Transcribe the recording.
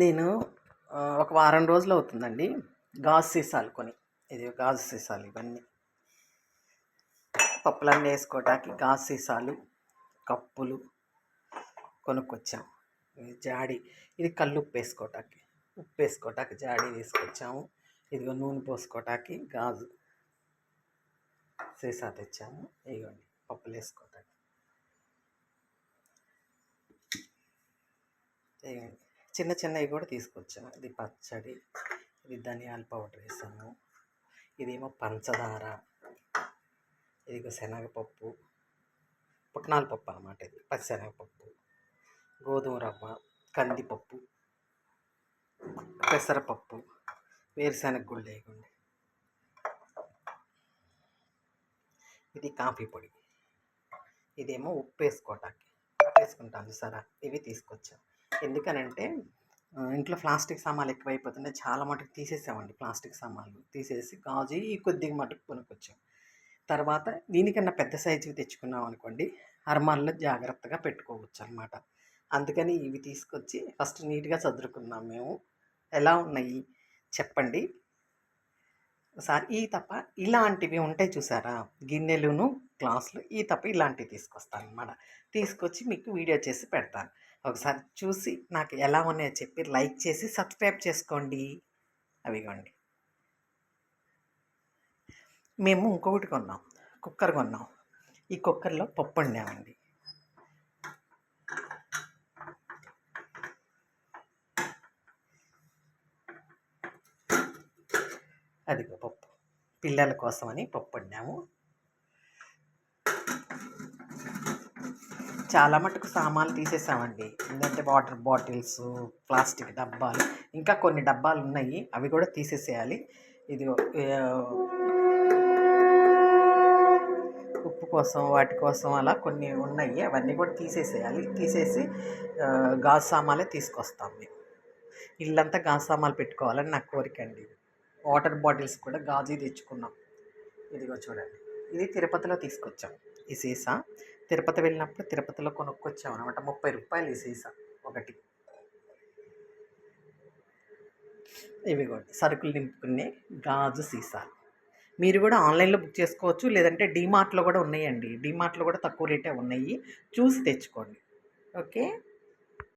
నేను ఒక వారం రోజులు అవుతుందండి. గాజు సీసాలు కొని ఇది గాజు సీసాలు ఇవన్నీ. పప్పులన్నీ వేసుకోవటానికి గాజు సీసాలు కప్పులు కొనుక్కొచ్చాం. జాడీ జాడి ఇది కళ్ళు ఉప్పు వేసుకోవటానికి ఉప్పు వేసుకోవటానికి జాడి తీసుకొచ్చాము. ఇదిగో నూనె పోసుకోవటానికి గాజు సీసా తెచ్చాము. ఇదిగోండి పప్పులు వేసుకోవటానికి. ఇదిగోండి. చిన్న చిన్నవి కూడా తీసుకొచ్చాము ఇది పచ్చడి ఇది ధనియాల పౌడర్ వేసాము. ఇదేమో పంచదార ఇదిగో శనగపప్పు పుట్నాల పప్పు అనమాట ఇది పచ్చిశనగపప్పు గోధుమ రవ్వ కందిపప్పు పెసరపప్పు వేరుశనగ గుళ్ళు వేయకండి. ఇది కాఫీ పొడి. ఇదేమో ఉప్పు వేసుకోవటానికి ఉప్పు వేసుకుంటాను సరే ఇవి తీసుకొచ్చాం ఎందుకనంటే ఇంట్లో ప్లాస్టిక్ సామాన్లు ఎక్కువైపోతుంటే చాలా మటుకు తీసేసామండి ప్లాస్టిక్ సామాన్లు. తీసేసి గాజు ఈ కొద్దిగా మటుకు కొనుక్కొచ్చాం. తర్వాత దీనికన్నా పెద్ద సైజువి తెచ్చుకున్నాం అనుకోండి అరమాల్లో జాగ్రత్తగా పెట్టుకోవచ్చు అనమాట అందుకని ఇవి తీసుకొచ్చి ఫస్ట్ నీట్గా చదురుకున్నాం మేము. ఎలా ఉన్నాయి? చెప్పండి. ఒకసారి ఈ తప్ప ఇలాంటివి ఉంటాయి చూసారా? గిన్నెలును గ్లాసులు ఈ తప్ప ఇలాంటివి తీసుకొస్తాను అనమాట తీసుకొచ్చి మీకు వీడియో చేసి పెడతాను. ఒకసారి చూసి నాకు ఎలా ఉన్నాయో చెప్పి లైక్ చేసి సబ్స్క్రైబ్ చేసుకోండి. అవిగోండి. మేము ఇంకొకటి కొన్నాం. కుక్కర్ కొన్నాం. ఈ కుక్కర్లో పప్పు వండామండి. అదిగో పప్పు. పిల్లల కోసమని పప్పు వండాము. చాలా మటుకు సామాన్లు తీసేసామండి. ఎందుకంటే వాటర్ బాటిల్స్ ప్లాస్టిక్ డబ్బాలు ఇంకా కొన్ని డబ్బాలు ఉన్నాయి. అవి కూడా తీసేసేయాలి. ఇది ఉప్పు కోసం వాటి కోసం అలా కొన్ని ఉన్నాయి. అవన్నీ కూడా తీసేసేయాలి. తీసేసి గాజు సామాన్లే తీసుకొస్తాం మేము. ఇల్లంతా గాజు సామాన్లు పెట్టుకోవాలని నా కోరిక అండి. వాటర్ బాటిల్స్ కూడా గాజు తెచ్చుకున్నాం. ఇదిగో చూడండి. ఇది తిరుపతిలో తీసుకొచ్చాం. ఈ సీసా. తిరుపతి వెళ్ళినప్పుడు తిరుపతిలో కొనుక్కొచ్చాం అనమాట ముప్పై రూపాయలు ఈ సీసా ఒకటి. ఇవి కూడా సరుకులు నింపుకునే గాజు సీసాలు. మీరు కూడా ఆన్లైన్లో బుక్ చేసుకోవచ్చు లేదంటే డీమార్ట్లో కూడా ఉన్నాయండి. డీమార్ట్లో కూడా తక్కువ రేటే ఉన్నాయి. చూసి తెచ్చుకోండి. ఓకే?